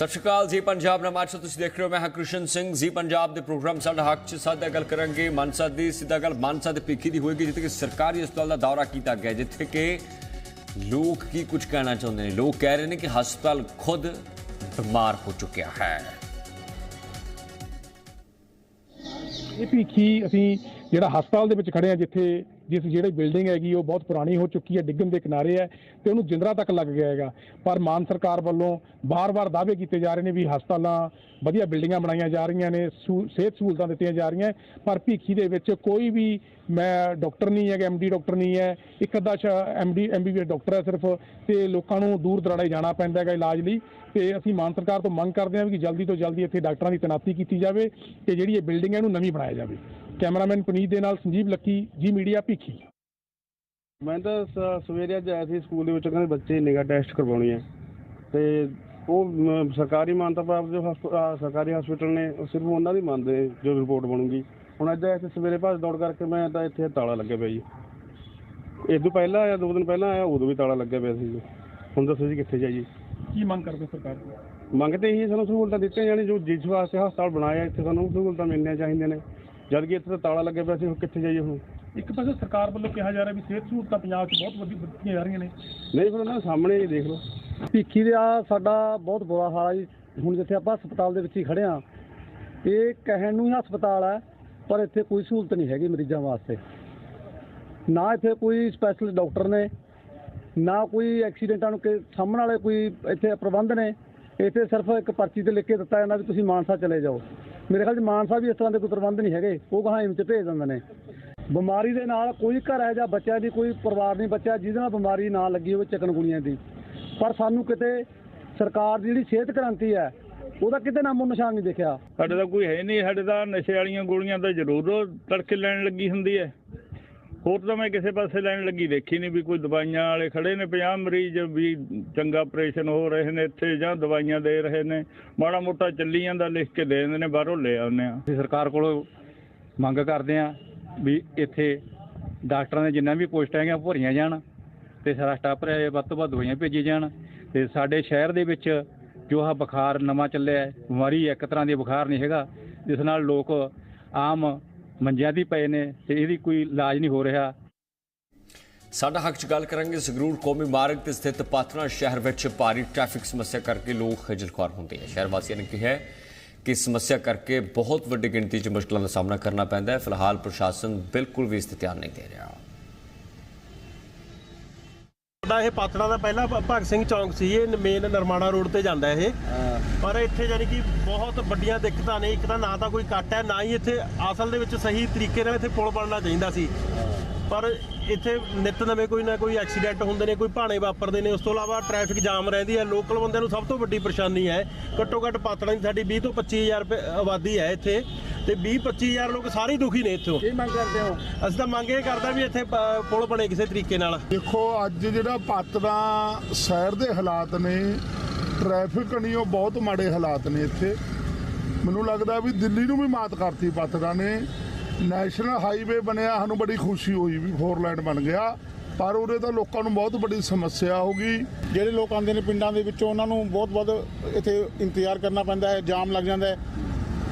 ਸਤਿ ਸ਼੍ਰੀ ਅਕਾਲ ਜੀ, ਪੰਜਾਬ ਨਮਾਜ਼ ਤੁਸੀਂ ਦੇਖ ਰਹੇ ਹੋ, ਮੈਂ ਹਾਂ ਸਿੰਘ। ਜੀ, ਪੰਜਾਬ ਦੇ ਪ੍ਰੋਗਰਾਮ ਸਾਡਾ ਹੱਕ ਚ ਸਾਦਾ ਗੱਲ ਕਰਾਂਗੇ। ਮਾਨਸਾ ਦੀ ਸਿੱਧਾ ਗੱਲ, ਮਾਨਸਾ ਦੇ ਭਿੱਖੀ ਦੀ ਹੋਏਗੀ, ਜਿੱਥੇ ਕਿ ਸਰਕਾਰੀ ਹਸਪਤਾਲ ਦਾ ਦੌਰਾ ਕੀਤਾ ਗਿਆ, ਜਿੱਥੇ ਕਿ ਲੋਕ ਕੀ ਕੁਝ ਕਹਿਣਾ ਚਾਹੁੰਦੇ ਨੇ? ਲੋਕ ਕਹਿ ਰਹੇ ਨੇ ਕਿ ਹਸਪਤਾਲ ਖੁਦ ਬਿਮਾਰ ਹੋ ਚੁੱਕਿਆ ਹੈ। ਇਹ ਭੀਖੀ ਅਸੀਂ ਜਿਹੜਾ ਹਸਪਤਾਲ ਦੇ ਵਿੱਚ ਖੜੇ ਆ ਜਿੱਥੇ ਜਿਸ ਜਿਹੜੀ ਬਿਲਡਿੰਗ ਹੈਗੀ, ਉਹ ਬਹੁਤ ਪੁਰਾਣੀ ਹੋ ਚੁੱਕੀ ਹੈ, ਡਿੱਗਣ ਦੇ ਕਿਨਾਰੇ ਹੈ ਤੇ ਉਹਨੂੰ ਜਿੰਦਰਾ ਤੱਕ ਲੱਗ ਗਿਆ ਹੈਗਾ। ਪਰ ਮਾਨ ਸਰਕਾਰ ਵੱਲੋਂ ਬਾਰ-ਬਾਰ ਦਾਅਵੇ ਕੀਤੇ ਜਾ ਰਹੇ ਨੇ ਵੀ ਹਸਪਤਾਲਾਂ, ਵਧੀਆ ਬਿਲਡਿੰਗਾਂ ਬਣਾਈਆਂ ਜਾ ਰਹੀਆਂ ਨੇ ਸਹੂ- ਸਿਹਤ ਸਹੂਲਤਾਂ ਦਿੱਤੀਆਂ ਜਾ ਰਹੀਆਂ, ਪਰ ਭੀਖੀ ਦੇ ਵਿੱਚ ਕੋਈ ਵੀ ਮੈਂ ਡਾਕਟਰ ਨਹੀਂ ਹੈਗਾ ਐਮਡੀ ਡਾਕਟਰ ਨਹੀਂ ਹੈ, ਇੱਕ ਅੱਧਾ ਐਮਡੀ ਐਮਬੀਬੀਐਸ ਡਾਕਟਰ ਹੈ ਸਿਰਫ, ਤੇ ਲੋਕਾਂ ਨੂੰ ਦੂਰ ਦਰਾੜੇ ਜਾਣਾ ਪੈਂਦਾ ਹੈਗਾ ਇਲਾਜ ਲਈ, ਤੇ ਅਸੀਂ ਮਾਨ ਸਰਕਾਰ ਤੋਂ ਮੰਗ ਕਰਦੇ ਹਾਂ ਵੀ ਜਲਦੀ ਤੋਂ ਜਲਦੀ ਇੱਥੇ ਡਾਕਟਰਾਂ ਦੀ ਤੈਨਾਤੀ ਕੀਤੀ ਜਾਵੇ, ਤੇ ਜਿਹੜੀ ਇਹ ਬਿਲਡਿੰਗ ਹੈ ਇਹਨੂੰ ਨਵੀਂ ਬਣਾਇਆ ਜਾਵੇ। ਕੈਮਰਾਮੈਨ ਪੁਨੀਤ ਦੇ ਨਾਲ ਸੰਜੀਵ ਲੱਕੀ ਜੀ ਮੀਡੀਆ ਭੀਖੀ। ਮੈਂ ਤਾਂ ਸ- ਸਵੇਰੇ ਅੱਜ ਆਇਆ ਸੀ ਸਕੂਲ ਦੇ ਵਿੱਚ ਕਹਿੰਦੇ ਬੱਚੇ ਨਿਗਾ ਟੈਸਟ ਕਰਵਾਉਣੀ ਹੈ। ਤੇ ਉਹ ਮ, ਸਰਕਾਰੀ ਮਾਨਤਾ ਪ੍ਰਾਪਤ ਜੋ ਹਸਪ- ਸਰਕਾਰੀ ਹਸਪੀਟਲ ਨੇ ਉਹ ਸਿਰਫ ਉਹਨਾਂ ਦੀ ਮੰਨਦੇ ਜੋ ਰਿਪੋਰਟ ਬਣੂਗੀ। ਹੁਣ ਅੱਜ ਆਇਆ ਸੀ ਸਵੇਰੇ ਭੱਜ ਦੌੜ ਕਰਕੇ ਮੈਂ ਤਾਂ ਇੱਥੇ ਤਾਲਾ ਲੱਗਿਆ ਪਿਆ ਜੀ। ਇਹ ਤੋਂ ਪਹਿਲਾਂ ਆਇਆ ਦੋ ਦਿਨ ਪਹਿਲਾਂ ਆਇਆ ਉਦੋਂ ਵੀ ਤਾਲਾ ਲੱਗਿਆ ਪਿਆ ਸੀ ਜੀ। ਹੁਣ ਦੱਸੋ ਜੀ ਕਿੱਥੇ ਜਾਈਏ। ਕੀ ਮੰਗ ਕਰਦੇ ਸਰਕਾਰ ਤੋਂ? ਮੰਗਦੇ ਹੀ ਸਾਨੂੰ ਸਹੂਲਤਾਂ ਦਿੱਤੀਆਂ ਜਾਣੀ ਜੋ ਜਿਸ ਵਾਸਤੇ ਹਸਪਤਾਲ ਬਣਾਇਆ ਇੱਥੇ ਸਾਨੂੰ ਸਹੂਲਤਾਂ ਮਿਲਣੀਆਂ ਚਾਹੀਦੀਆਂ ਨੇ। ਜਦ ਕਿ ਇੱਥੇ ਤਾਂ ਤਾਲਾ ਲੱਗਿਆ ਪਿਆ ਸੀ ਹੁਣ ਕਿੱਥੇ ਜਾਈਏ ਹੁਣ? ਇੱਕ ਪਾਸੇ ਸਰਕਾਰ ਵੱਲੋਂ ਕਿਹਾ ਜਾ ਰਿਹਾ ਵੀ ਸਿਹਤ ਸਹੂਲਤਾਂ ਪੰਜਾਬ 'ਚ ਬਹੁਤ ਵਧੀਆ ਦਿੱਤੀਆਂ ਜਾ ਰਹੀਆਂ ਨੇ। ਨਹੀਂ ਫਿਰ ਉਹਨਾਂ ਸਾਹਮਣੇ ਹੀ ਦੇਖ ਲਓ। ਭਿੱਖੀ ਦੇ ਆ ਸਾਡਾ ਬਹੁਤ ਬੁਰਾ ਹਾਲ ਹੈ ਜੀ। ਹੁਣ ਜਿੱਥੇ ਆਪਾਂ ਹਸਪਤਾਲ ਦੇ ਵਿੱਚ ਹੀ ਖੜੇ ਆ ਇਹ ਕਹਿਣ ਨੂੰ ਹੀ ਹਸਪਤਾਲ ਹੈ ਪਰ ਇੱਥੇ ਕੋਈ ਸਹੂਲਤ ਨਹੀਂ ਹੈਗੀ ਮਰੀਜ਼ਾਂ ਵਾਸਤੇ। ਨਾ ਇੱਥੇ ਕੋਈ ਸਪੈਸ਼ਲਿਸਟ ਡਾਕਟਰ ਨੇ ਨਾ ਕੋਈ ਐਕਸੀਡੈਂਟਾਂ ਨੂੰ ਕਿ ਸਾਹਮਣ ਵਾਲੇ ਕੋਈ ਇੱਥੇ ਪ੍ਰਬੰਧ ਨੇ ਇੱਥੇ ਸਿਰਫ ਇੱਕ ਪਰਚੀ ਤੇ ਲਿਖ ਕੇ ਦਿੱਤਾ ਜਾਂਦਾ ਵੀ ਤੁਸੀਂ ਮਾਨਸਾ ਚਲੇ ਜਾਓ। ਮੇਰੇ ਖਿਆਲ 'ਚ ਮਾਨਸਾ ਵੀ ਇਸ ਤਰ੍ਹਾਂ ਦੇ ਕੋਈ ਪ੍ਰਬੰਧ ਨਹੀਂ ਹੈਗੇ। ਉਹ ਗਾਹਾਂ ਏਮਸ 'ਚ ਭੇਜ ਦਿੰਦੇ ਨੇ। ਬਿਮਾਰੀ ਦੇ ਨਾਲ ਕੋਈ ਘਰ ਹੈ ਜਾਂ ਬੱਚਾ ਦੀ ਕੋਈ ਪਰਿਵਾਰ ਨਹੀਂ ਬੱਚਾ ਜਿਹਦੇ ਨਾਲ ਬਿਮਾਰੀ ਨਾ ਲੱਗੀ ਹੋਵੇ ਚਿਕਨਗੁਨੀਆ ਦੀ। ਪਰ ਸਾਨੂੰ ਕਿਤੇ ਸਰਕਾਰ ਦੀ ਜਿਹੜੀ ਸਿਹਤ ਕ੍ਰਾਂਤੀ ਹੈ, ਉਹਦਾ ਕਿਤੇ ਨਾਮੋ ਨਿਸ਼ਾਨ ਨਹੀਂ ਦੇਖਿਆ। ਸਾਡੇ ਤਾਂ ਕੋਈ ਹੈ ਨਹੀਂ, ਸਾਡੇ ਤਾਂ ਨਸ਼ੇ ਵਾਲੀਆਂ ਗੋਲੀਆਂ ਤਾਂ ਜ਼ਰੂਰ ਤੜਕੇ ਲੈਣ ਲੱਗੀ ਹੁੰਦੀ ਹੈ। ਹੋਰ ਤਾਂ ਮੈਂ ਕਿਸੇ ਪਾਸੇ ਲੈਣ ਲੱਗੀ, ਦੇਖੀ ਨਹੀਂ ਵੀ ਕੋਈ ਦਵਾਈਆਂ ਵਾਲੇ ਖੜੇ ਨੇ 50 ਮਰੀਜ਼ ਵੀ ਚੰਗਾ ਆਪਰੇਸ਼ਨ ਹੋ ਰਹੇ ਨੇ ਇੱਥੇ ਜਾਂ ਦਵਾਈਆਂ ਦੇ ਰਹੇ ਨੇ, ਮਾੜਾ ਮੋਟਾ ਚੱਲੀ ਜਾਂਦਾ ਲਿਖ ਕੇ ਦੇ ਦਿੰਦੇ ਨੇ, ਬਾਹਰੋਂ ਲੈ ਆਉਂਦੇ ਆ ਅਸੀਂ ਸਰਕਾਰ ਕੋਲੋਂ ਮੰਗ ਕਰਦੇ ਹਾਂ ਵੀ ਇੱਥੇ ਡਾਕਟਰਾਂ ਦੇ ਜਿੰਨਾ ਵੀ ਪੋਸਟਾਂ ਹੈਗੀਆਂ ਭਰੀਆਂ ਜਾਣ ਤੇ ਸਾਰਾ ਸਟਾਫ ਰਹੇ, ਵੱਧ ਤੋਂ ਵੱਧ ਦਵਾਈਆਂ ਭੇਜੀ ਜਾਣ ਤੇ ਸਾਡੇ ਸ਼ਹਿਰ ਦੇ ਵਿੱਚ ਜੋ ਆਹ ਬੁਖਾਰ ਨਵਾਂ ਚੱਲਿਆ ਹੈ, ਬਿਮਾਰੀ ਇੱਕ ਤਰ੍ਹਾਂ ਦੀ ਬੁਖਾਰ ਨਹੀਂ ਹੈਗਾ, ਜਿਸ ਨਾਲ ਲੋਕ ਆਮ ਮੰਜਿਆਂ ਦੀ ਪਏ ਨੇ ਤੇ ਇਹਦੀ ਕੋਈ ਇਲਾਜ ਨਹੀਂ ਹੋ ਰਿਹਾ। ਸਾਡਾ ਹੱਕ ਚ ਗੱਲ ਕਰਾਂਗੇ ਸੰਗਰੂਰ ਕੌਮੀ ਮਾਰਗ ਤੇ ਸਥਿਤ ਪਾਤਨਾ ਸ਼ਹਿਰ ਵਿੱਚ ਭਾਰੀ ਟ੍ਰੈਫਿਕ ਸਮੱਸਿਆ ਕਰਕੇ ਲੋਕ ਖੱਜਲ ਖੁਆਰ ਹੁੰਦੇ ਆ ਸ਼ਹਿਰ ਵਾਸੀਆਂ ਨੇ ਕਿਹਾ ਕਿ ਸਮੱਸਿਆ ਕਰਕੇ ਬਹੁਤ ਵੱਡੀ ਗਿਣਤੀ 'ਚ ਮੁਸ਼ਕਲਾਂ ਦਾ ਸਾਹਮਣਾ ਕਰਨਾ ਪੈਂਦਾ ਹੈ। ਫਿਲਹਾਲ ਪ੍ਰਸ਼ਾਸਨ ਬਿਲਕੁਲ ਵੀ ਇਸ ਤੇ ਧਿਆਨ ਨਹੀਂ ਦੇ ਰਿਹਾ। ਸਾਡਾ ਇਹ ਪਾਤੜਾ ਦਾ ਪਹਿਲਾ ਭ- ਭਗਤ ਸਿੰਘ ਚੌਂਕ ਸੀ ਇਹ ਮੇਨ ਨਰਮਾਣਾ ਰੋਡ ਤੇ ਜਾਂਦਾ ਇਹ। ਪਰ ਇੱਥੇ ਯਾਨੀ ਕਿ ਬਹੁਤ ਵੱਡੀਆਂ ਦਿੱਕਤਾਂ ਨੇ ਇੱਕ ਤਾਂ ਨਾ ਤਾਂ ਕੋਈ ਕੱਟ ਹੈ ਨਾ ਹੀ ਇੱਥੇ ਅਸਲ ਦੇ ਵਿੱਚ ਸਹੀ ਤਰੀਕੇ ਨਾਲ ਇੱਥੇ ਪੁਲ ਬਣਨਾ ਚਾਹੀਦਾ ਸੀ। ਪਰ ਇੱਥੇ ਨਿਤ ਨਵੇਂ ਕੋਈ ਨਾ ਕੋਈ ਐਕਸੀਡੈਂਟ ਹੁੰਦੇ ਨੇ ਕੋਈ ਭਾਣੇ ਵਾਪਰਦੇ ਨੇ ਉਸ ਤੋਂ ਇਲਾਵਾ ਟ੍ਰੈਫਿਕ ਜਾਮ ਰਹਿੰਦੀ ਹੈ ਲੋਕਲ ਬੰਦਿਆਂ ਨੂੰ ਸਭ ਤੋਂ ਵੱਡੀ ਪਰੇਸ਼ਾਨੀ ਹੈ। ਘੱਟੋ ਘੱਟ ਪਾਤੜਾ ਦੀ ਸਾਡੀ 20 ਤੋਂ 25000 ਰੁਪਏ ਆਬਾਦੀ ਹੈ ਇੱਥੇ। ਤੇ 20 25000 ਲੋਕ ਸਾਰੇ ਹੀ ਦੁਖੀ ਨੇ ਇੱਥੋਂ। ਕੀ ਮੰਗ ਕਰਦੇ ਹੋ? ਅਸੀਂ ਤਾਂ ਮੰਗ ਇਹ ਕਰਦਾ ਵੀ ਇੱਥੇ ਪ- ਪੁਲ ਬਣੇ ਕਿਸੇ ਤਰੀਕੇ ਨਾਲ। ਦੇਖੋ ਅੱਜ ਜਿਹੜਾ ਪਾਤੜਾ ਸ਼ਹਿਰ ਦੇ ਹਾਲਾਤ ਨੇ ਟ੍ਰੈਫਿਕ ਨਹੀਂ ਉਹ ਬਹੁਤ ਮਾੜੇ ਹਾਲਾਤ ਨੇ ਇੱਥੇ। ਮੈਨੂੰ ਲੱਗਦਾ ਵੀ ਦਿੱਲੀ ਨੂੰ ਵੀ ਮਾਤ ਕਰਤੀ ਪਾਤੜਾ ਨੇ। ਨੈਸ਼ਨਲ ਹਾਈਵੇ ਬਣਿਆ ਸਾਨੂੰ ਬੜੀ ਖੁਸ਼ੀ ਹੋਈ ਵੀ ਫੋਰ ਲਾਈਨ ਬਣ ਗਿਆ। ਪਰ ਉਹਦੇ ਤਾਂ ਲੋਕਾਂ ਨੂੰ ਬਹੁਤ ਵੱਡੀ ਸਮੱਸਿਆ ਹੋ ਗਈ। ਜਿਹੜੇ ਲੋਕ ਆਉਂਦੇ ਨੇ ਪਿੰਡਾਂ ਦੇ ਵਿੱਚੋਂ ਉਹਨਾਂ ਨੂੰ ਬਹੁਤ ਬਹੁਤ ਇੱਥੇ ਇੰਤਜ਼ਾਰ ਕਰਨਾ ਪੈਂਦਾ ਹੈ ਜਾਮ ਲੱਗ ਜਾਂਦਾ ਹੈ।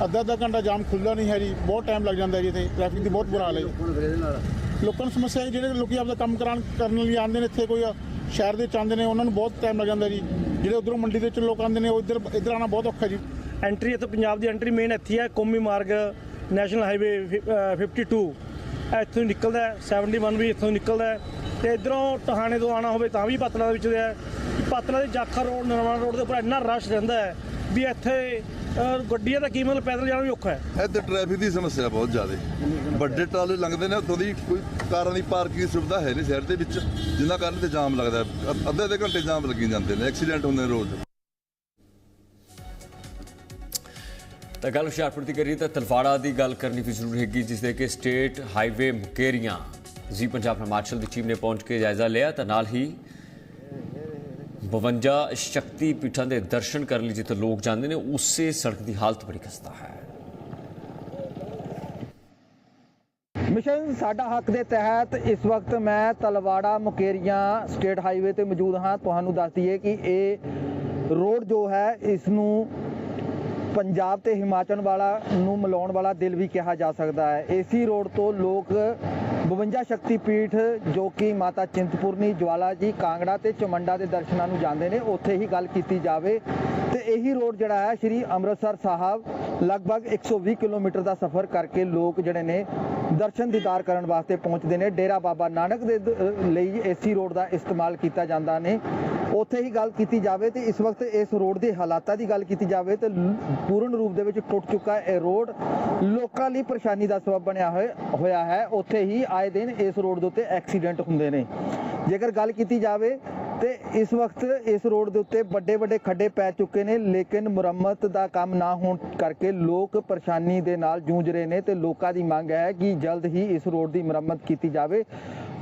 ਅੱਧਾ ਅੱਧਾ ਘੰਟਾ ਜਾਮ ਖੁੱਲਦਾ ਨਹੀਂ ਹੈ ਜੀ ਬਹੁਤ ਟਾਈਮ ਲੱਗ ਜਾਂਦਾ ਹੈ ਜੀ ਇੱਥੇ ਟ੍ਰੈਫਿਕ ਦੀ ਬਹੁਤ ਬੁਰਾ ਹਾਲ ਹੈ ਜੀ। ਲੋਕਾਂ ਨੂੰ ਸਮੱਸਿਆ ਹੈ ਜਿਹੜੇ ਲੋਕੀ ਆਪਦਾ ਕੰਮ ਕਰਾਉਣ ਕਰਨ ਲਈ ਆਉਂਦੇ ਨੇ ਇੱਥੇ ਕੋਈ ਸ਼ਹਿਰ ਦੇ ਵਿੱਚ ਆਉਂਦੇ ਨੇ ਉਹਨਾਂ ਨੂੰ ਬਹੁਤ ਟਾਈਮ ਲੱਗ ਜਾਂਦਾ ਜੀ। ਜਿਹੜੇ ਉਧਰੋਂ ਮੰਡੀ ਦੇ ਵਿੱਚ ਲੋਕ ਆਉਂਦੇ ਨੇ ਉਹ ਇੱਧਰ ਇੱਧਰ ਆਉਣਾ ਬਹੁਤ ਔਖਾ ਜੀ। ਐਂਟਰੀ ਇੱਥੇ ਪੰਜਾਬ ਦੀ ਐਂਟਰੀ ਮੇਨ ਇੱਥੇ ਹੀ ਕੌਮੀ ਮਾਰਗ ਨੈਸ਼ਨਲ ਹਾਈਵੇ ਫਿ- ਅ, 52 ਇਹ ਇੱਥੋਂ ਨਿਕਲਦਾ ਹੈ 71 ਵੀ ਇੱਥੋਂ ਨਿਕਲਦਾ ਹੈ। ਤੇ ਇਧਰੋਂ ਟਹਾਣੇ ਤੋਂ ਆਣਾ ਹੋਵੇ ਤਾਂ ਵੀ ਪਾਤਲਾ ਦੇ ਵਿੱਚ ਦੇ ਹੈ। ਪਾਤਲਾ ਦੇ ਜਾਖਾ ਰੋਡ ਨਰਵਾਣਾ ਰੋਡ ਦੇ ਉੱਪਰ ਇੰਨਾ ਰਸ਼ ਰਹਿੰਦਾ ਹੈ ਵੀ ਇੱਥੇ ਗੱਡੀਆਂ ਦਾ ਕੀ ਮਤਲਬ ਪੈਦਲ ਜਾਣਾ ਵੀ ਔਖਾ ਹੈ? ਇੱਥੇ ਟ੍ਰੈਫਿਕ ਦੀ ਸਮੱਸਿਆ ਬਹੁਤ ਜ਼ਿਆਦਾ। ਵੱਡੇ ਟਰਾਲੇ ਲੰਘਦੇ ਨੇ ਉੱਥੋਂ ਦੀ ਕੋਈ ਕਾਰਾਂ ਦੀ ਪਾਰਕਿੰਗ ਦੀ ਸੁਵਿਧਾ ਹੈ ਨਹੀਂ ਸ਼ਹਿਰ ਦੇ ਵਿੱਚ ਜਿੰਨਾ ਕਾਰਨ ਤੇ ਜਾਮ ਲੱਗਦਾ ਹੈ। ਅ- ਅੱਧੇ ਅੱਧੇ ਘੰਟੇ ਜਾਮ ਲੱਗੀ ਜਾਂਦੇ ਨੇ ਐਕਸੀਡੈਂਟ ਹੁੰਦੇ ਨੇ ਰੋਜ਼। ਤਾਂ ਗੱਲ ਹੁਸ਼ਿਆਰਪੁਰ ਦੀ ਕਰੀਏ ਤਾਂ ਤਲਵਾੜਾ ਦੀ ਗੱਲ ਕਰਨੀ ਵੀ ਜ਼ਰੂਰੀ ਹੈਗੀ ਜਿਸ ਦੇ ਕਿ ਸਟੇਟ ਹਾਈਵੇ ਮੁਕੇਰੀਆਂ ਜੀ ਪੰਜਾਬ ਹਿਮਾਚਲ ਦੀ ਟੀਮ ਨੇ ਪਹੁੰਚ ਕੇ ਜਾਇਜ਼ਾ ਲਿਆ ਤਾਂ ਨਾਲ ਹੀ 52 ਸ਼ਕਤੀ ਪੀਠਾਂ ਦੇ ਦਰਸ਼ਨ ਕਰਨ ਲਈ ਜਿੱਥੇ ਲੋਕ ਜਾਂਦੇ ਨੇ, ਉਸੇ ਸੜਕ ਦੀ ਹਾਲਤ ਬੜੀ ਖਸਤਾ ਹੈ। ਮਿਸ਼ਨ ਸਾਡਾ ਹੱਕ ਦੇ ਤਹਿਤ ਇਸ ਵਕਤ ਮੈਂ ਤਲਵਾੜਾ, ਮੁਕੇਰੀਆਂ ਸਟੇਟ ਹਾਈਵੇ ਤੇ ਮੌਜੂਦ ਹਾਂ। ਤੁਹਾਨੂੰ ਦੱਸ ਦਈਏ ਕਿ ਇਹ ਰੋਡ ਜੋ ਹੈ, ਇਸ ਨੂੰ ਪੰਜਾਬ ਤੇ ਹਿਮਾਚਲ ਵਾਲਾ ਨੂੰ ਮਿਲਾਉਣ ਵਾਲਾ ਦਿਲ ਵੀ ਕਿਹਾ ਜਾ ਸਕਦਾ ਹੈ। ਏਸੀ ਰੋਡ ਤੋਂ ਲੋਕ 52 ਸ਼ਕਤੀਪੀਠ ਜੋ ਕਿ ਮਾਤਾ ਚਿੰਤਪੁਰਨੀ, ਜਵਾਲਾ ਜੀ, ਕਾਂਗੜਾ ਤੇ ਚਮੰਡਾ ਦੇ ਦਰਸ਼ਨਾਂ ਨੂੰ ਜਾਂਦੇ ਨੇ, ਉੱਥੇ ਹੀ ਗੱਲ ਕੀਤੀ ਜਾਵੇ ਤੇ ਇਹੀ ਰੋਡ ਜਿਹੜਾ ਹੈ, ਸ਼੍ਰੀ ਅੰਮ੍ਰਿਤਸਰ ਸਾਹਿਬ, ਲਗਭਗ 120 ਕਿਲੋਮੀਟਰ ਦਾ ਸਫ਼ਰ ਕਰਕੇ ਲੋਕ ਜਿਹੜੇ ਨੇ ਦਰਸ਼ਨ ਦੀਦਾਰ ਕਰਨ ਵਾਸਤੇ ਪਹੁੰਚਦੇ ਨੇ। ਡੇਰਾ ਬਾਬਾ ਨਾਨਕ ਦੇ ਦ- ਅਹ ਲਈ ਏਸੀ ਰੋਡ ਦਾ ਇਸਤੇਮਾਲ ਕੀਤਾ ਜਾਂਦਾ ਨੇ। ਉੱਥੇ ਹੀ ਗੱਲ ਕੀਤੀ ਜਾਵੇ ਤੇ ਇਸ ਵਕਤ ਇਸ ਰੋਡ ਦੇ ਹਾਲਾਤਾਂ ਦੀ ਗੱਲ ਕੀਤੀ ਜਾਵੇ ਤੇ ਪੂਰਨ ਰੂਪ ਦੇ ਵਿੱਚ ਟੁੱਟ ਚੁੱਕਾ ਇਹ ਰੋਡ ਲੋਕਾਂ ਲਈ ਪਰੇਸ਼ਾਨੀ ਦਾ ਸਬਬ ਬਣਿਆ ਹੋਇਆ ਹੋਇਆ ਹੈ। ਉੱਥੇ ਹੀ ਆਏ ਦਿਨ ਇਸ ਰੋਡ ਦੇ ਉੱਤੇ ਐਕਸੀਡੈਂਟ ਹੁੰਦੇ ਨੇ। ਜੇਕਰ ਗੱਲ ਕੀਤੀ ਜਾਵੇ ਤੇ ਇਸ ਵਕਤ ਇਸ ਰੋਡ ਦੇ ਉੱਤੇ ਵੱਡੇ ਵੱਡੇ ਖੱਡੇ ਪੈ ਚੁੱਕੇ ਨੇ, ਲੇਕਿਨ ਮੁਰੰਮਤ ਦਾ ਕੰਮ ਨਾ ਹੋਣ ਕਰਕੇ ਲੋਕ ਪਰੇਸ਼ਾਨੀ ਦੇ ਨਾਲ ਜੂਝ ਰਹੇ ਨੇ ਤੇ ਲੋਕਾਂ ਦੀ ਮੰਗ ਹੈ ਕਿ ਜਲਦ ਹੀ ਇਸ ਰੋਡ ਦੀ ਮੁਰੰਮਤ ਕੀਤੀ ਜਾਵੇ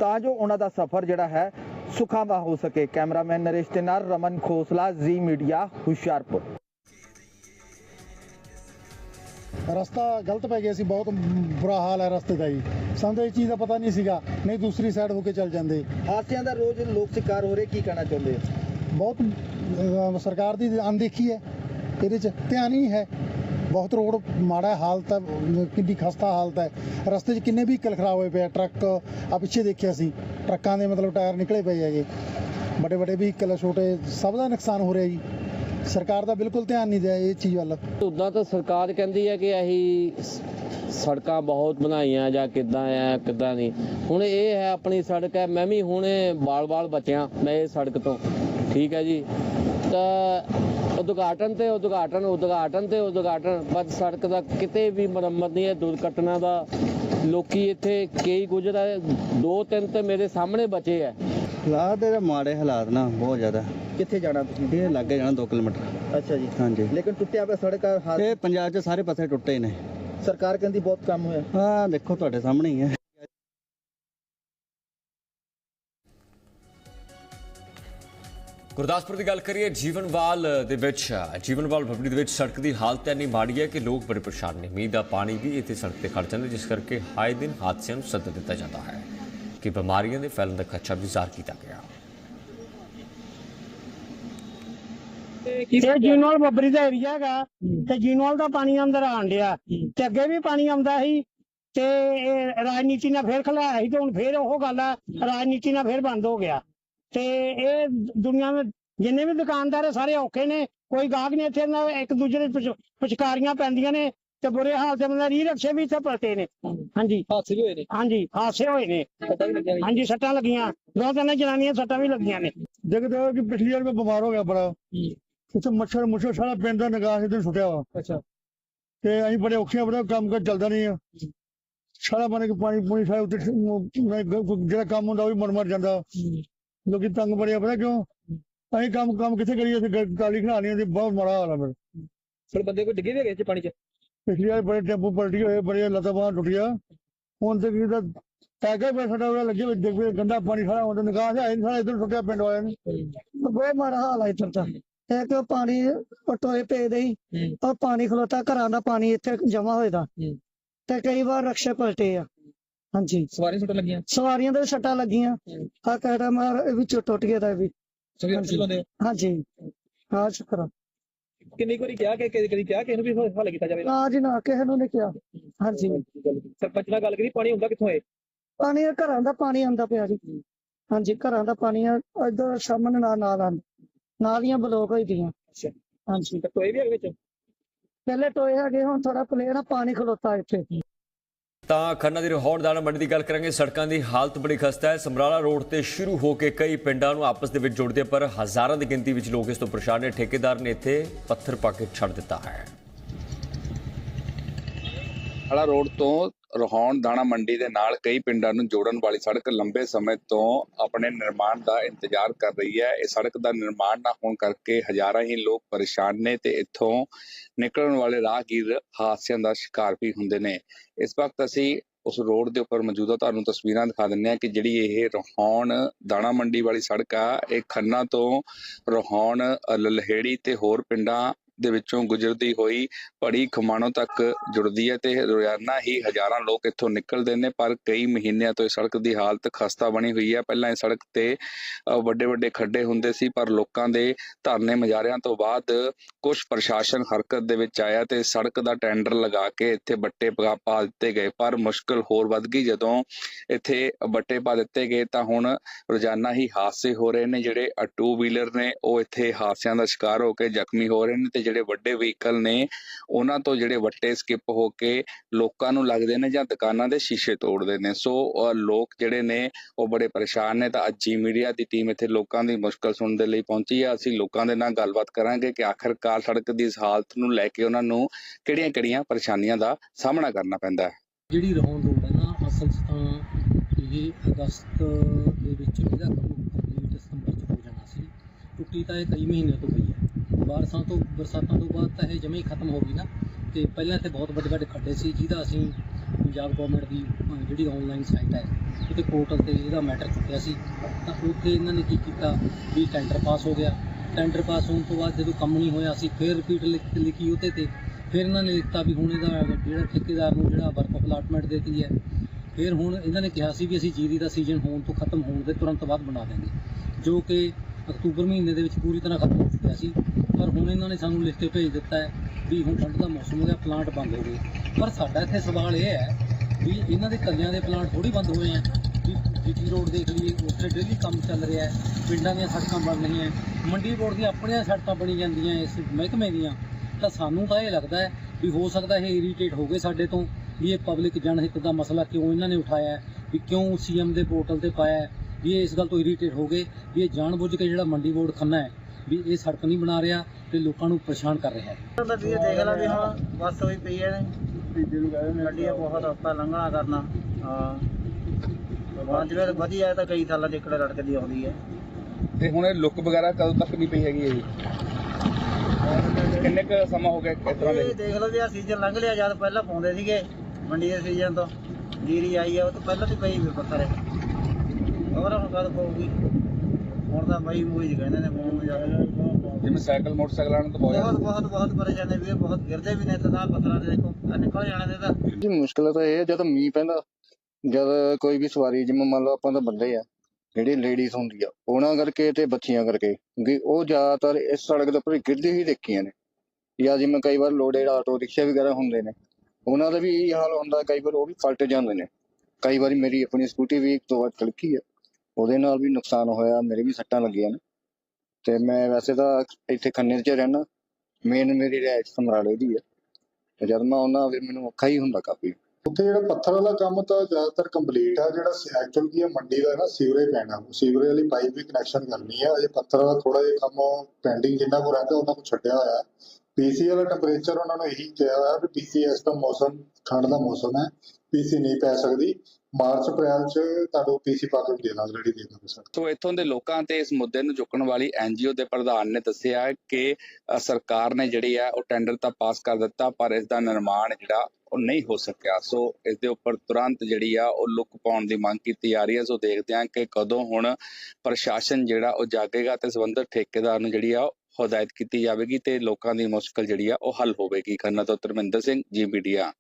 ਤਾਂ ਜੋ ਉਹਨਾਂ ਦਾ ਸਫ਼ਰ ਜਿਹੜਾ ਹੈ ਸੁਖਾਵਾ ਹੋ ਸਕੇ। ਕੈਮਰਾਮੈਨ ਨਰੇਸ਼ ਦੇ ਨਾਲ ਰਮਨ ਖੋਸਲਾ, ਜ਼ੀ ਮੀਡੀਆ, ਹੁਸ਼ਿਆਰਪੁਰ। ਰਸਤਾ ਗਲਤ ਪੈ ਗਿਆ ਸੀ ਬਹੁਤ ਬੁਰਾ ਹਾਲ ਹੈ ਰਸਤੇ ਦਾ ਜੀ। ਸਾਨੂੰ ਤਾਂ ਇਹ ਚੀਜ਼ ਦਾ ਪਤਾ ਨਹੀਂ ਸੀਗਾ ਨਹੀਂ ਦੂਸਰੀ ਸਾਈਡ ਹੋ ਕੇ ਚੱਲ ਜਾਂਦੇ। ਹਾਦਸਿਆਂ ਦਾ ਰੋਜ਼ ਲੋਕ ਸ਼ਿਕਾਰ ਹੋ ਰਹੇ ਕੀ ਕਹਿਣਾ ਚਾਹੁੰਦੇ ਹੋ? ਬਹੁਤ ਅਹ, ਸਰਕਾਰ ਦੀ ਅਣਦੇਖੀ ਹੈ ਇਹਦੇ 'ਚ ਧਿਆਨ ਹੀ ਨਹੀਂ ਹੈ। ਬਹੁਤ ਰੋਡ ਮਾੜਾ ਹਾਲਤ ਹੈ ਅਮ, ਕਿੰਨੀ ਖਸਤਾ ਹਾਲਤ ਹੈ। ਰਸਤੇ 'ਚ ਕਿੰਨੇ ਵੀ ਖਰਾਬ ਹੋਏ ਪਏ ਆ ਟਰੱਕ ਆ ਪਿੱਛੇ ਦੇਖਿਆ ਸੀ। ਟਰੱਕਾਂ ਦੇ ਮਤਲਬ ਟਾਇਰ ਨਿਕਲੇ ਪਏ ਹੈਗੇ। ਵੱਡੇ ਵੱਡੇ ਵਹੀਕਲ ਛੋਟੇ ਸਭ ਦਾ ਨੁਕਸਾਨ ਹੋ ਰਿਹਾ ਜੀ। ਸਰਕਾਰ ਦਾ ਬਿਲਕੁਲ ਧਿਆਨ ਨਹੀਂ ਦਿਆ ਇਹ ਚੀਜ਼ ਵੱਲ। ਉਦਾਂ ਤਾਂ ਸਰਕਾਰ ਕਹਿੰਦੀ ਹੈ ਕਿ ਅਸੀਂ ਸੜਕਾਂ ਬਹੁਤ ਬਣਾਈਆਂ ਜਾਂ ਕਿੱਦਾਂ ਆ ਕਿੱਦਾਂ ਨਹੀਂ। ਹੁਣ ਇਹ ਹੈ ਆਪਣੀ ਸੜਕ ਹੈ। ਮੈਂ ਵੀ ਹੁਣੇ ਬਾਲ-ਬਾਲ ਬਚਿਆ ਮੈਂ ਇਹ ਸੜਕ ਤੋਂ। ਠੀਕ ਹੈ ਜੀ? ਤਾਂ ਉਦਘਾਟਨ ਤੇ ਉਦਘਾਟਨ ਉਦਘਾਟਨ ਤੇ ਉਦਘਾਟਨ। ਬਸ ਸੜਕ ਦਾ ਕਿਤੇ ਵੀ ਮੁਰੰਮਤ ਨਹੀਂ ਹੈ। ਦੁਰਘਟਨਾ ਦਾ ਲੋਕੀ ਇੱਥੇ ਕਈ ਗੁਜ਼ਰ ਦੋ ਤਿੰਨ ਤੇ ਮੇਰੇ ਸਾਹਮਣੇ ਬਚੇ ਹੈ ਹਾਲਾਤ ਦੇ ਮਾੜੇ ਹਾਲਾਤ ਨਾ ਬਹੁਤ ਜ਼ਿਆਦਾ। ਕਿੱਥੇ ਜਾਣਾ ਤੁਸੀਂ? ਇਹ ਲੱਗੇ ਜਾਣਾ 2 ਕਿਲੋਮੀਟਰ। ਅੱਛਾ ਜੀ। ਹਾਂਜੀ। ਲੇਕਿਨ ਟੁੱਟਿਆ ਪਿਆ ਸੜਕ ਆ, ਹਾਲ ਇਹ ਪੰਜਾਬ 'ਚ ਸਾਰੇ ਪਾਸੇ ਟੁੱਟੇ ਹੀ ਨੇ। ਸਰਕਾਰ ਕਹਿੰਦੀ ਬਹੁਤ ਕੰਮ ਹੋਇਆ। ਆਹ ਦੇਖੋ ਤੁਹਾਡੇ ਸਾਹਮਣੇ ਹੀ ਹੈ। ਗੁਰਦਾਸਪੁਰ ਦੀ ਗੱਲ ਕਰੀਏ ਜੀਵਨਵਾਲ ਦੇ ਵਿੱਚ ਜੀਵਨਵਾਲ ਭਵਨੀ ਦੇ ਵਿੱਚ ਸੜਕ ਦੀ ਹਾਲਤ ਇੰਨੀ ਮਾੜੀ ਹੈ ਕਿ ਲੋਕ ਬੜੇ ਪਰੇਸ਼ਾਨ ਨੇ। ਮੀਂਹ ਦਾ ਪਾਣੀ ਵੀ ਇੱਥੇ ਸੜਕ ਤੇ ਖੜ ਜਾਂਦਾ ਜਿਸ ਕਰਕੇ ਹਾਏ ਦਿਨ ਹਾਦਸਿਆਂ ਨੂੰ ਸੱਦਾ ਦਿੱਤਾ ਜਾਂਦਾ ਹੈ ਕਿ ਬਿਮਾਰੀਆਂ ਦੇ ਫੈਲਣ ਦਾ ਖਦਸ਼ਾ ਵੀ ਜ਼ਾਹਰ ਕੀਤਾ ਗਿਆ। ਇਹ ਜੀਨਵਾਲ ਬੱਬਰੀ ਦਾ ਏਰੀਆ ਹੈਗਾ ਤੇ ਜੀਨਵਾਲ ਦਾ ਪਾਣੀ ਅੰਦਰ ਆਣ ਡਿਆ। ਤੇ ਅੱਗੇ ਵੀ ਪਾਣੀ ਆਉਂਦਾ ਸੀ ਤੇ ਇਹ ਰਾਜਨੀਤੀ ਨਾਲ ਫੇਰ ਖਲਾਇਆ ਸੀ ਤੇ ਹੁਣ ਫੇਰ ਉਹ ਗੱਲ ਆ ਰਾਜਨੀਤੀ ਨਾਲ ਫੇਰ ਬੰਦ ਹੋ ਗਿਆ। ਤੇ ਇਹ ਦੁਨੀਆ ਵਿੱਚ ਜਿੰਨੇ ਵੀ ਦੁਕਾਨਦਾਰ ਸਾਰੇ ਔਖੇ ਨੇ ਕੋਈ ਗਾਹਕ ਨਹੀਂ ਇੱਥੇ ਨਾ ਇੱਕ ਦੂਜੇ ਦੇ ਪਿਛਕਾਰੀਆਂ ਪੈਂਦੀਆਂ ਨੇ ਤੇ ਬੁਰੇ ਹਾਲ ਤੇ ਮਤਲਬ ਰੀ ਰਕਸ਼ੇ ਵੀ ਇੱਥੇ ਪਲਟੇ ਨੇ। ਹਾਂਜੀ। ਹਾਦਸੇ ਵੀ ਹੋਏ ਨੇ। ਹਾਂਜੀ ਹਾਦਸੇ ਹੋਏ ਨੇ। ਹਾਂਜੀ ਸੱਟਾਂ ਲੱਗੀਆਂ। ਦੋ ਤਿੰਨ ਜਨਾਨੀਆਂ ਸੱਟਾਂ ਵੀ ਲੱਗੀਆਂ ਨੇ। ਦੇਖਦੇ ਕਿ ਪਿਛਲੀ ਵਾਰ ਮੈਂ ਬਿਮਾਰ ਹੋ ਗਿਆ ਬੜਾ। ਉੱਥੇ ਮੱਛਰ ਮੁੱਛਰ ਸਾਰਾ ਪਿੰਡ ਦਾ ਨਿਗਾਹ ਇਹਦੇ ਸੁੱਟਿਆ ਵਾ। ਅੱਛਾ। ਤੇ ਅਸੀਂ ਬੜੇ ਔਖੇ ਆ ਬੜਾ ਕੰਮ ਕਰ ਚੱਲਦਾ ਨਹੀਂ ਆ। ਸਾਰਾ ਬਣੇ ਕਿ ਪਾਣੀ ਪੂਣੀ ਸਾਰੇ ਉੱਤੇ ਮੈਂ ਗ- ਜਿਹੜਾ ਕੰਮ ਹੁੰਦਾ ਉਹ ਵੀ ਮਰ ਮਰ ਜਾਂਦਾ। ਲੋਕੀ ਤੰਗ ਬੜੇ ਆ ਪਤਾ ਕਿਉਂ? ਅਸੀਂ ਕੰਮ ਕੰਮ ਕਿੱਥੇ ਕਰੀਏ? ਅਸੀਂ ਗ- ਗਾਲੀ ਖੜਾ ਲਈ ਤੇ ਬਹੁਤ ਮਾੜਾ ਹਾਲ ਆ ਮੇਰਾ ਫਿਰ ਬੰਦੇ ਕੋਈ ਡਿੱਗੇ ਵੀ ਹੈਗੇ ਚ ਪਾਣੀ ਚ? ਪਿਛਲੀ ਵਾਰ ਬੜੇ ਟੈਂਪੂ ਪਲਟੀ ਹੋਏ ਬੜੇ ਲੱਤਾਂ ਬਾਹਾਂ ਟੁੱਟੀਆਂ ਹੁਣ ਤੇ ਕੀ ਦਾ ਟੈਗਾ ਪਿਆ ਸਾਡਾ ਉਹਦਾ ਲੱਗੇ ਵਿੱਚ ਦੇਖ ਗੰਦਾ ਪਾਣੀ ਸਾਰਾ ਹੁੰਦਾ ਨਿਗਾਹ ਤੇ ਆਇਆ ਨੀ ਸਾਰਾ ਇਧਰ ਸੁੱਟਿਆ ਪਿੰਡ ਵਾਲਿਆਂ ਨੇ। ਬਹੁਤ ਮਾੜਾ ਹਾਲ ਆ ਇੱਧਰ ਦਾ ਇਹ ਕਿ ਪਾਣੀ ਟੋਏ ਪਏ ਦੇ ਹੀ। ਔਰ ਪਾਣੀ ਖਲੋਤਾ ਘਰਾਂ ਦਾ ਪਾਣੀ ਇੱਥੇ ਜਮਾ ਹੋਏਦਾ ਤੇ ਕਈ ਵਾਰ ਰਕਸ਼ੇ ਪਲਟੇ ਆ। ਹਾਂਜੀ। ਸਵਾਰੀਆਂ ਸੱਟਾਂ ਲੱਗੀਆਂ? ਸਵਾਰੀਆਂ ਦੇ ਸੱਟਾਂ ਲੱਗੀਆਂ। ਆ ਕਹਿਦਾ ਮਾਰ ਇਹ ਵਿੱਚ ਟੁੱਟ ਗਿਆ ਦਾ ਵੀ। ਹਾਂਜੀ। ਹਾਂ ਸ਼ੁਕਰ। ਕਿੰਨੀ ਵਾਰੀ ਕਿਹਾ ਕਿ ਕਦੀ ਕਿਹਾ ਕਿ ਇਹਨੂੰ ਵੀ ਹੱਲ ਕੀਤਾ ਜਾਵੇ? ਨਾ ਜੀ ਨਾ ਕਿਸੇ ਨੂੰ ਨਹੀਂ ਕਿਹਾ। ਹਾਂਜੀ। ਸਰਪੰਚ ਨਾਲ ਗੱਲ ਕਰੀ ਪਾਣੀ ਹੁੰਦਾ ਕਿੱਥੋਂ ਹੈ ਪਾਣੀ ਘਰਾਂ ਦਾ ਪਾਣੀ ਆਉਂਦਾ ਪਿਆ ਜੀ। ਹਾਂਜੀ ਘਰਾਂ ਦਾ ਪਾਣੀ ਆ ਇੱਧਰ ਸਾਹਮਣੇ ਨਾਲ ਨਾਲ ਆਉਂਦਾ। ਨਾਲੀਆਂ ਬਲੋਕ ਹੋਈ ਦੀਆਂ ਹਾਂਜੀ। ਟੋਏ ਵੀ ਹੈਗੇ ਵਿੱਚ? ਪਹਿਲੇ ਟੋਏ ਹੈਗੇ ਹੁਣ ਥੋੜਾ ਪਲੇਨ ਆ ਪਾਣੀ ਖਲੋਤਾ ਇੱਥੇ। ਤਾਂ ਖੰਨਾ ਦੀ ਰਹੌੜ ਦਾਣਾ ਮੰਡੀ ਦੀ ਗੱਲ ਕਰਾਂਗੇ। ਸੜਕਾਂ ਦੀ ਹਾਲਤ ਬੜੀ ਖਸਤਾ ਹੈ। ਸਮਰਾਲਾ ਰੋਡ ਤੇ ਸ਼ੁਰੂ ਹੋ ਕੇ ਕਈ ਪਿੰਡਾਂ ਨੂੰ ਆਪਸ ਦੇ ਵਿੱਚ ਜੋੜਦੇ ਪਰ ਹਜ਼ਾਰਾਂ ਦੀ ਗਿਣਤੀ ਵਿੱਚ ਲੋਕ ਇਸ ਤੋਂ ਪਰੇਸ਼ਾਨ ਨੇ। ਠੇਕੇਦਾਰ ਨੇ ਇੱਥੇ ਪੱਥਰ ਪਾ ਕੇ ਛੱਡ ਦਿੱਤਾ ਹੈ। ਵਾਲਾ ਰੋਡ ਤੋਂ ਰਹਾਉਣ ਦਾਣਾ ਮੰਡੀ ਦੇ ਨਾਲ ਕਈ ਪਿੰਡਾਂ ਨੂੰ ਜੋੜਨ ਵਾਲੀ ਸੜਕ ਲੰਬੇ ਸਮੇਂ ਤੋਂ ਆਪਣੇ ਨਿਰਮਾਣ ਦਾ ਇੰਤਜ਼ਾਰ ਕਰ ਰਹੀ ਹੈ। ਇਹ ਸੜਕ ਦਾ ਨਿਰਮਾਣ ਨਾ ਹੋਣ ਕਰਕੇ ਹਜ਼ਾਰਾਂ ਹੀ ਲੋਕ ਪਰੇਸ਼ਾਨ ਨੇ ਤੇ ਇੱਥੋਂ ਨਿਕਲਣ ਵਾਲੇ ਰਾਹਗੀਰ ਹਾਦਸਿਆਂ ਦਾ ਸ਼ਿਕਾਰ ਵੀ ਹੁੰਦੇ ਨੇ। ਇਸ ਵਕਤ ਅਸੀਂ ਉਸ ਰੋਡ ਦੇ ਉੱਪਰ ਮੌਜੂਦਾ ਤੁਹਾਨੂੰ ਤਸਵੀਰਾਂ ਦਿਖਾ ਦਿੰਦੇ ਹਾਂ ਕਿ ਜਿਹੜੀ ਇਹ ਰਹਾਉਣ ਦਾਣਾ ਮੰਡੀ ਵਾਲੀ ਸੜਕ ਆ ਇਹ ਖੰਨਾ ਤੋਂ ਰਹਾਉਣ ਅ, ਲਲਹੇੜੀ ਤੇ ਹੋਰ ਪਿੰਡਾਂ ਦੇ ਵਿੱਚੋਂ ਗੁਜ਼ਰਦੀ ਹੋਈ ਪੜੀ ਖਮਾਣੋਂ ਤੱਕ ਜੁੜਦੀ ਹੈ ਤੇ ਰੋਜ਼ਾਨਾ ਹੀ ਹਜ਼ਾਰਾਂ ਲੋਕ ਇੱਥੋਂ ਨਿਕਲਦੇ ਨੇ, ਪਰ ਕਈ ਮਹੀਨਿਆਂ ਤੋਂ ਇਸ ਸੜਕ ਦੀ ਹਾਲਤ ਖਸਤਾ ਬਣੀ ਹੋਈ ਹੈ। ਪਹਿਲਾਂ ਇਸ ਸੜਕ ਤੇ ਵੱਡੇ ਵੱਡੇ ਖੱਡੇ ਹੁੰਦੇ ਸੀ, ਪਰ ਲੋਕਾਂ ਦੇ ਧਰਨੇ ਮੁਜ਼ਾਹਰਿਆਂ ਤੋਂ ਬਾਅਦ ਕੁਝ ਪ੍ਰਸ਼ਾਸਨ ਹਰਕਤ ਦੇ ਵਿੱਚ ਆਇਆ ਤੇ ਸੜਕ ਦਾ ਟੈਂਡਰ ਲਗਾ ਕੇ ਇੱਥੇ ਬੱਟੇ ਪਾ ਪਾ ਦਿੱਤੇ ਗਏ। ਪਰ ਮੁਸ਼ਕਲ ਹੋਰ ਵੱਧ ਗਈ। ਜਦੋਂ ਇੱਥੇ ਬੱਟੇ ਪਾ ਦਿੱਤੇ ਗਏ ਤਾਂ ਹੁਣ ਰੋਜ਼ਾਨਾ ਹੀ ਹਾਦਸੇ ਹੋ ਰਹੇ ਨੇ। ਜਿਹੜੇ ਟੂ ਵੀਲਰ ਨੇ, ਉਹ ਇੱਥੇ ਹਾਦਸਿਆਂ ਦਾ ਸ਼ਿਕਾਰ ਹੋ ਕੇ ਜ਼ਖਮੀ ਹੋ ਰਹੇ ਨੇ ਤੇ ਜਿਹੜੇ ਵੱਡੇ ਵਹੀਕਲ ਨੇ, ਉਹਨਾਂ ਤੋਂ ਜਿਹੜੇ ਵੱਟੇ ਸਕਿਪ ਹੋ ਕੇ ਲੋਕਾਂ ਨੂੰ ਲੱਗਦੇ ਨੇ ਜਾਂ ਦੁਕਾਨਾਂ ਦੇ ਸ਼ੀਸ਼ੇ ਤੋੜਦੇ ਨੇ। ਸੋ ਲੋਕ ਜਿਹੜੇ ਨੇ, ਉਹ ਬੜੇ ਪਰੇਸ਼ਾਨ ਨੇ। ਤਾਂ ਅੱਜ ਜੀ ਮੀਡੀਆ ਦੀ ਟੀਮ ਇੱਥੇ ਲੋਕਾਂ ਦੀ ਮੁਸ਼ਕਲ ਸੁਣਨ ਦੇ ਲਈ ਪਹੁੰਚੀ ਹੈ ਅਸੀਂ ਲੋਕਾਂ ਦੇ ਨਾਲ ਗੱਲਬਾਤ ਕਰਾਂਗੇ ਕਿ ਆਖਰਕਾਰ ਸੜਕ ਦੀ ਇਸ ਹਾਲਤ ਨੂੰ ਲੈ ਕੇ ਉਹਨਾਂ ਨੂੰ ਕਿਹੜੀਆਂ-ਕਿਹੜੀਆਂ ਪਰੇਸ਼ਾਨੀਆਂ ਦਾ ਸਾਹਮਣਾ ਕਰਨਾ ਪੈਂਦਾ ਹੈ। ਜਿਹੜੀ ਰੌਣ ਰੋਡ ਹੈ ਨਾ, ਅਸਲ ਤਾਂ ਇਹ ਅਗਸਤ ਦੇ ਵਿੱਚ ਇਹਦਾ ਕੰਪਲੀਟ ਸਤੰਬਰ 'ਚ ਹੋ ਜਾਣਾ ਸੀ। ਟੁੱਟੀ ਤਾਂ ਇਹ ਕਈ ਮਹੀਨੇ ਤੋਂ ਪਈ ਹੈ। ਬਾਰਿਸ਼ਾਂ ਤੋਂ, ਬਰਸਾਤਾਂ ਤੋਂ ਬਾਅਦ ਤਾਂ ਇਹ ਜਮੇ ਹੀ ਖਤਮ ਹੋ ਗਈ ਨਾ। ਤੇ ਪਹਿਲਾਂ ਇੱਥੇ ਬਹੁਤ ਵੱਡੇ ਵੱਡੇ ਖੱਡੇ ਸੀ, ਜਿਹਦਾ ਅਸੀਂ ਪੰਜਾਬ ਗਵਰਨਮੈਂਟ ਦੀ ਜਿਹੜੀ ਆਨਲਾਈਨ ਸਾਈਟ ਹੈ, ਉਹਦੇ ਪੋਰਟਲ ਤੇ ਇਹਦਾ ਮੈਟਰ ਚੁੱਕਿਆ ਸੀ। ਤਾਂ ਉੱਥੇ ਇਹਨਾਂ ਨੇ ਕੀ ਕੀਤਾ? ਵੀ ਟੈਂਡਰ ਪਾਸ ਹੋ ਗਿਆ। ਟੈਂਡਰ ਪਾਸ ਹੋਣ ਤੋਂ ਬਾਅਦ ਜਦੋਂ ਕੰਮ ਨਹੀਂ ਹੋਇਆ, ਅਸੀਂ ਫੇਰ ਰਿਪੀਟ ਲਿਖੀ ਉਹਤੇ ਤੇ। ਫਿਰ ਇਹਨਾਂ ਨੇ ਲਿਖਤਾ ਵੀ ਹੁਣ ਇਹਦਾ ਜਿਹੜਾ ਠੇਕੇਦਾਰ ਨੂੰ ਜਿਹੜਾ ਵਰਕ ਅਲਾਟਮੈਂਟ ਦੇਤੀ ਹੈ ਫਿਰ ਹੁਣ ਇਹਨਾਂ ਨੇ ਕਿਹਾ ਸੀ ਵੀ ਅਸੀਂ ਜੀਰੀ ਦਾ ਸੀਜ਼ਨ ਹੋਣ ਤੋਂ ਖਤਮ ਹੋਣ ਦੇ ਤੁਰੰਤ ਬਾਅਦ ਬਣਾ ਦੇਂਗੇ ਜੋ ਕਿ ਅਕਤੂਬਰ ਮਹੀਨੇ ਦੇ ਵਿੱਚ ਪੂਰੀ ਤਰ੍ਹਾਂ ਖਤਮ ਹੋ ਚੁੱਕਿਆ ਸੀ। ਪਰ ਹੁਣ ਇਹਨਾਂ ਨੇ ਸਾਨੂੰ ਲਿਖ ਕੇ ਭੇਜ ਦਿੱਤਾ ਹੈ ਵੀ ਹੁਣ ਠੰਡ ਦਾ ਮੌਸਮ ਹੋ ਗਿਆ ਪਲਾਂਟ ਬੰਦ ਹੋ ਗਏ। ਪਰ ਸਾਡਾ ਇੱਥੇ ਸਵਾਲ ਇਹ ਹੈ ਵੀ ਇਹਨਾਂ ਦੇ ਕੱਲਿਆਂ ਦੇ ਪਲਾਂਟ ਥੋੜੀ ਬੰਦ ਹੋਏ ਆ। ਵੀ ਜੀਟੀ ਰੋਡ ਦੇਖ ਲਈਏ, ਉੱਥੇ ਡੇਲੀ ਕੰਮ ਚੱਲ ਰਿਹਾ ਹੈ, ਪਿੰਡਾਂ ਦੀਆਂ ਸੜਕਾਂ ਬਣ ਰਹੀਆਂ ਮੰਡੀ ਬੋਰਡ ਦੀਆਂ ਆਪਣੀਆਂ ਸੜਕਾਂ ਬਣੀ ਜਾਂਦੀਆਂ ਇਸ ਮਹਿਕਮੇ ਦੀਆਂ। ਤਾਂ ਸਾਨੂੰ ਤਾਂ ਇਹ ਲੱਗਦਾ ਹੈ ਵੀ ਹੋ ਸਕਦਾ ਇਹ ਇਰੀਟੇਟ ਹੋ ਗਏ ਸਾਡੇ ਤੋਂ ਵੀ ਇਹ ਪਬਲਿਕ ਜਨਹਿਤ ਦਾ ਮਸਲਾ ਕਿਉਂ ਇਹਨਾਂ ਨੇ ਉਠਾਇਆ ਵੀ ਕਿਉਂ ਸੀਐਮ ਦੇ ਪੋਰਟਲ ਤੇ ਪਾਇਆ ਵੀ ਇਹ ਇਸ ਗੱਲ ਤੋਂ ਇਰੀਟੇਟ ਹੋ ਗਏ, ਵੀ ਇਹ ਜਾਣਬੁੱਝ ਕੇ ਜਿਹੜਾ ਮੰਡੀ ਬੋਰਡ ਖੰਨਾ ਹੈ ਵੀ ਇਹ ਸੜਕ ਨਹੀਂ ਬਣਾ ਰਿਹਾ ਤੇ ਲੋਕਾਂ ਨੂੰ ਪਰੇਸ਼ਾਨ ਕਰ ਰਿਹਾ ਹੈ। ਤਾਂ ਵੀ ਇਹ ਦੇਖ ਲੈ ਵੀ ਹੁਣ ਬੱਸ ਹੋਈ ਪਈ ਹੈ ਗੱਡੀਆਂ ਬਹੁਤ ਔਖਾ ਲੰਘਣਾ ਕਰਨਾ। ਹਾਂ। ਬਾਅਦ ਵਿੱਚ ਵਧੀਆ ਹੈ ਤਾਂ ਕਈ ਸਾਲਾਂ ਦੇ ਇਕੜੇ ਲੜਕਦੀ ਆਉਂਦੀ ਹੈ। ਤੇ ਹੁਣ ਇਹ ਲੁੱਕ ਵਗੈਰਾ ਕਦੋਂ ਤੱਕ ਨਹੀਂ ਪਈ ਹੈਗੀ ਇਹ? ਕਿੰਨੇ ਕੁ ਸਮਾਂ ਹੋ ਗਿਆ ਇਸ ਤਰ੍ਹਾਂ ਦੇ? ਇਹ ਦੇਖ ਲਓ ਵੀ ਆ ਸੀਜ਼ਨ ਲੰਘ ਲਿਆ ਜਦ ਪਹਿਲਾਂ ਪਾਉਂਦੇ ਸੀਗੇ ਮੰਡੀ ਦੇ ਸੀਜ਼ਨ ਤੋਂ। ਜੀਰੀ ਆਈ ਹੈ ਉਹ ਤੋਂ ਪਹਿਲਾਂ ਤੇ ਪਈ ਵੀ ਪੱਥਰ। ਹੈ ਹੋਰ ਹੁਣ ਕਦ ਪਊਗੀ? ਹੁਣ ਤਾਂ ਮਈ ਮੂਈ ਚ ਕਹਿੰਦੇ ਨੇ ਮੂੰਹ ਜਾ ਜਿਵੇਂ ਸਾਈਕਲ ਮੋਟਰਸਾਈਕਲਾਂ ਨੂੰ ਤਾਂ ਬਹੁਤ ਬਹੁਤ ਬਹੁਤ ਬਹੁਤ ਪਰੇਸ਼ਾਨੀ ਵੀ ਹੈ, ਬਹੁਤ ਗਿਰਦੇ ਵੀ ਨੇ ਤੇ ਤਾਂ ਪੱਥਰਾਂ ਦੇ ਦੇਖੋ ਆਹ ਨਿਕਲ ਜਾਣੇ ਦੇ ਤਾਂ। ਜੀ ਮੁਸ਼ਕਲ ਤਾਂ ਇਹ ਹੈ ਜਦ ਮੀਂਹ ਪੈਂਦਾ ਜਦ ਕੋਈ ਵੀ ਸਵਾਰੀ ਜਿਵੇਂ ਮੰਨ ਲਓ ਆਪਾਂ ਤਾਂ ਬੰਦੇ ਆ ਜਿਹੜੀ ਲੇਡੀਜ਼ ਹੁੰਦੀ ਆ ਉਹਨਾਂ ਕਰਕੇ ਤੇ ਬੱਚੀਆਂ ਕਰਕੇ ਕਿਉਂਕਿ ਉਹ ਜ਼ਿਆਦਾਤਰ ਇਸ ਸੜਕ ਦੇ ਉੱਪਰ ਗਿਰਦੀ ਹੀ ਦੇਖੀਆਂ ਨੇ। ਜਾਂ ਜਿਵੇਂ ਕਈ ਵਾਰ ਲੋਡਡ ਆਟੋ ਰਿਕਸ਼ਾ ਵਗੈਰਾ ਹੁੰਦੇ ਨੇ ਉਹਨਾਂ ਦਾ ਵੀ ਇਹੀ ਹਾਲ ਹੁੰਦਾ ਕਈ ਵਾਰ ਉਹ ਵੀ ਪਲਟ ਜਾਂਦੇ ਨੇ। ਕਈ ਵਾਰੀ ਮੇਰੀ ਆਪਣੀ ਸਕੂਟੀ ਵੀ ਇੱਕ ਦੋ ਵਾਰ ਤਿਲਕੀ ਆ। ਉਹਦੇ ਨਾਲ ਵੀ ਨੁਕਸਾਨ ਹੋਇਆ, ਮੇਰੇ ਵੀ ਸੱਟਾਂ ਲੱਗੀਆਂ ਨੇ। ਤੇ ਮੈਂ ਵੈਸੇ ਤਾਂ ਇੱਥੇ ਖੰਨੇ 'ਚ ਰਹਿਣਾ ਮੇਨ ਮੇਰੀ ਰਿਹਾਇਸ਼ ਸਮਰਾਲੇ ਦੀ ਹੈ ਤੇ ਜਦ ਮੈਂ ਆਉਣਾ ਫਿਰ ਮੈਨੂੰ ਔਖਾ ਹੀ ਹੁੰਦਾ ਕਾਫੀ। ਉੱਥੇ ਜਿਹੜਾ ਪੱਥਰ ਵਾਲਾ ਕੰਮ ਤਾਂ ਜ਼ਿਆਦਾਤਰ ਕੰਪਲੀਟ ਆ, ਜਿਹੜਾ ਐਕਚੁਅਲ ਕੀ ਆ, ਮੰਡੀ ਦਾ ਨਾ ਸੀਵਰੇਜ ਪੈਣਾ। ਸੀਵਰੇਜ ਵਾਲੀ ਪਾਈਪ ਵੀ ਕਨੈਕਸ਼ਨ ਕਰਨੀ ਆ। ਅਜੇ ਪੱਥਰ ਵਾਲਾ ਥੋੜਾ ਜਿਹਾ ਕੰਮ ਪੈਂਡਿੰਗ ਜਿੰਨਾ ਕੋ ਰਹਿੰਦਾ, ਉਹਨਾਂ ਨੂੰ ਛੱਡਿਆ ਹੋਇਆ। ਪੀਸੀ ਵਾਲਾ ਟੈਂਪਰੇਚਰ ਉਹਨਾਂ ਨੂੰ ਇਹੀ ਕਿਹਾ ਹੋਇਆ ਵੀ ਪੀਸੀ ਦਾ ਮੌਸਮ, ਠੰਡ ਦਾ ਮੌਸਮ ਹੈ ਪੀਸੀ ਨਹੀਂ ਪੈ ਸਕਦੀ। ਮਾਰਚ ਅਪ੍ਰੈਲ ਚ ਤੁਹਾਨੂੰ ਪੀਸੀ ਪਾ ਕੇ ਦੇ ਦਾਂਗੇ ਰੈਡੀ ਦੇ ਦਾਂਗੇ ਸਰ। ਸੋ ਇੱਥੋਂ ਦੇ ਲੋਕਾਂ ਤੇ ਇਸ ਮੁੱਦੇ ਨੂੰ ਚੁੱਕਣ ਵਾਲੀ ਐਨਜੀਓ ਦੇ ਪ੍ਰਧਾਨ ਨੇ ਦੱਸਿਆ ਕਿ ਸਰਕਾਰ ਨੇ ਜਿਹੜੀ ਆ ਉਹ ਟੈਂਡਰ ਤਾਂ ਪਾਸ ਕਰ ਦਿੱਤਾ, ਪਰ ਇਸ ਦਾ ਨਿਰਮਾਣ ਜਿਹੜਾ ਉਹ ਨਹੀਂ ਹੋ ਸਕਿਆ। ਸੋ ਇਸ ਦੇ ਉੱਪਰ ਤੁਰੰਤ ਜਿਹੜੀ ਆ ਉਹ ਲੁੱਕ ਪਾਉਣ ਦੀ ਮੰਗ ਕੀਤੀ ਜਾ ਰਹੀ ਹੈ। ਸੋ ਦੇਖਦੇ ਹਾਂ ਕਿ ਕਦੋਂ ਹੁਣ ਪ੍ਰਸ਼ਾਸਨ ਜਿਹੜਾ ਉਹ ਜਾਗੇਗਾ ਤੇ ਸਬੰਧਤ ਠੇਕੇਦਾਰ ਨੂੰ ਜਿਹੜੀ ਆ ਹਦਾਇਤ ਕੀਤੀ ਜਾਵੇਗੀ ਤੇ ਲੋਕਾਂ ਦੀ ਮੁਸ਼ਕਲ ਜਿਹੜੀ ਆ ਉਹ ਹੱਲ ਹੋਵੇਗੀ। ਖੰਨਾ ਤੋਂ ਧਰਮਿੰਦਰ ਸਿੰਘ ਜੀ ਮੀਡੀਆ